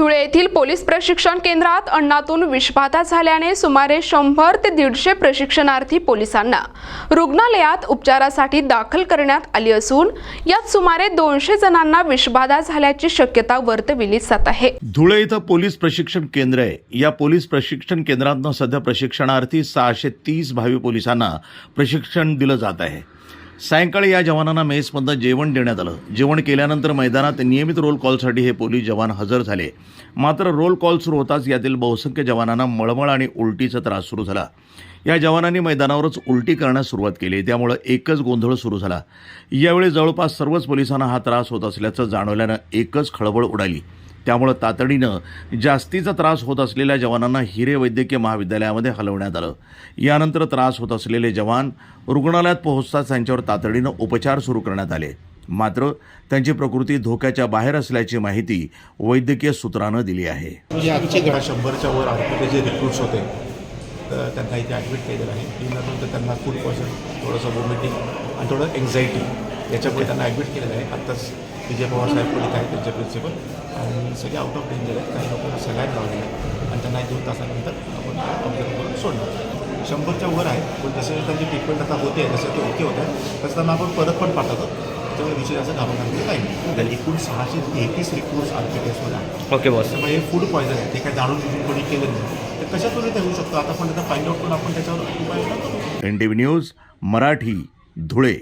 धुळे येथील पोलीस प्रशिक्षण केंद्रात अन्नातून विषबाधा झाल्याने सुमारे शंभर ते दीडशे प्रशिक्षणार्थी पोलिसांना रुग्णालयात उपचारासाठी दाखल करण्यात आली असून यात सुमारे दोनशे जणांना विषबाधा झाल्याची शक्यता वर्तविली जात आहे. धुळे इथं पोलीस प्रशिक्षण केंद्र आहे. या पोलीस प्रशिक्षण केंद्रातनं सध्या प्रशिक्षणार्थी सहाशे तीस भावी पोलिसांना प्रशिक्षण दिलं जात आहे. सायंकाळी या जवानांना मेसमधनं जेवण देण्यात आलं. जेवण केल्यानंतर मैदानात नियमित रोल कॉलसाठी हे पोलीस जवान हजर झाले. मात्र रोल कॉल सुरू होताच यातील बहुसंख्य जवानांना मळमळ आणि उलटीचा त्रास सुरू झाला. या जवानांनी मैदानावरच उलटी करण्यास सुरुवात केली. त्यामुळं एकच गोंधळ सुरू झाला. यावेळी जवळपास सर्वच पोलिसांना हा त्रास होत असल्याचं जाणवल्यानं एकच खळबळ उडाली. त्यामुळं तातडीनं जास्तीचा त्रास होत असलेल्या जवानांना हिरे वैद्यकीय महाविद्यालयामध्ये हलवण्यात आलं. यानंतर त्रास होत असलेले जवान रुग्णालयात पोहोचताच त्यांच्यावर तातडीनं उपचार सुरू करण्यात आले. मात्र त्यांची प्रकृती धोक्याच्या बाहेर असल्याची माहिती वैद्यकीय सूत्रानं दिली आहे. म्हणजे शंभरच्या वर आरपीचे जे रिक्रूट्स होते तर त्यांना इथे ॲडमिट केलेलं आहे. त्यानंतर त्यांना फूड पॉयझन थोडंसं वॉमिटिंग आणि थोडं एन्झायटी याच्यामुळे त्यांना ॲडमिट केलेलं आहे. आत्ताच विजय पवार साहेब पोलीस आहेत त्यांचे प्रिन्सिपल आणि सगळे आउट ऑफ डेंजर आहेत. काही लोकांना सलाईन लावलेलं आहे आणि त्यांना एक दोन तासानंतर आपण ऑब्झर्व करून सोडणार. शंभरच्या वर आहे पण जसे त्यांची ट्रीटमेंट आता होते जसं ते ओके होत आहे तसं त्यांना आपण परत पण पाठवतो. त्याच्यामुळे विषय असं घाबरण्याचं काही नाही. तर एकूण सहाशे तेहतीस रिक्रूट्स आर पी टेस्टमध्ये आहे ओके बॉस त्यामुळे हे फूड पॉयझन आहे. ते काय जाणून बुजून कोणी केलं नाही. ते कशातून ते होऊ शकतं? आता पण त्याचा फाइंड आउट करून आपण त्याच्यावर करू N T V news Marathi Dhule.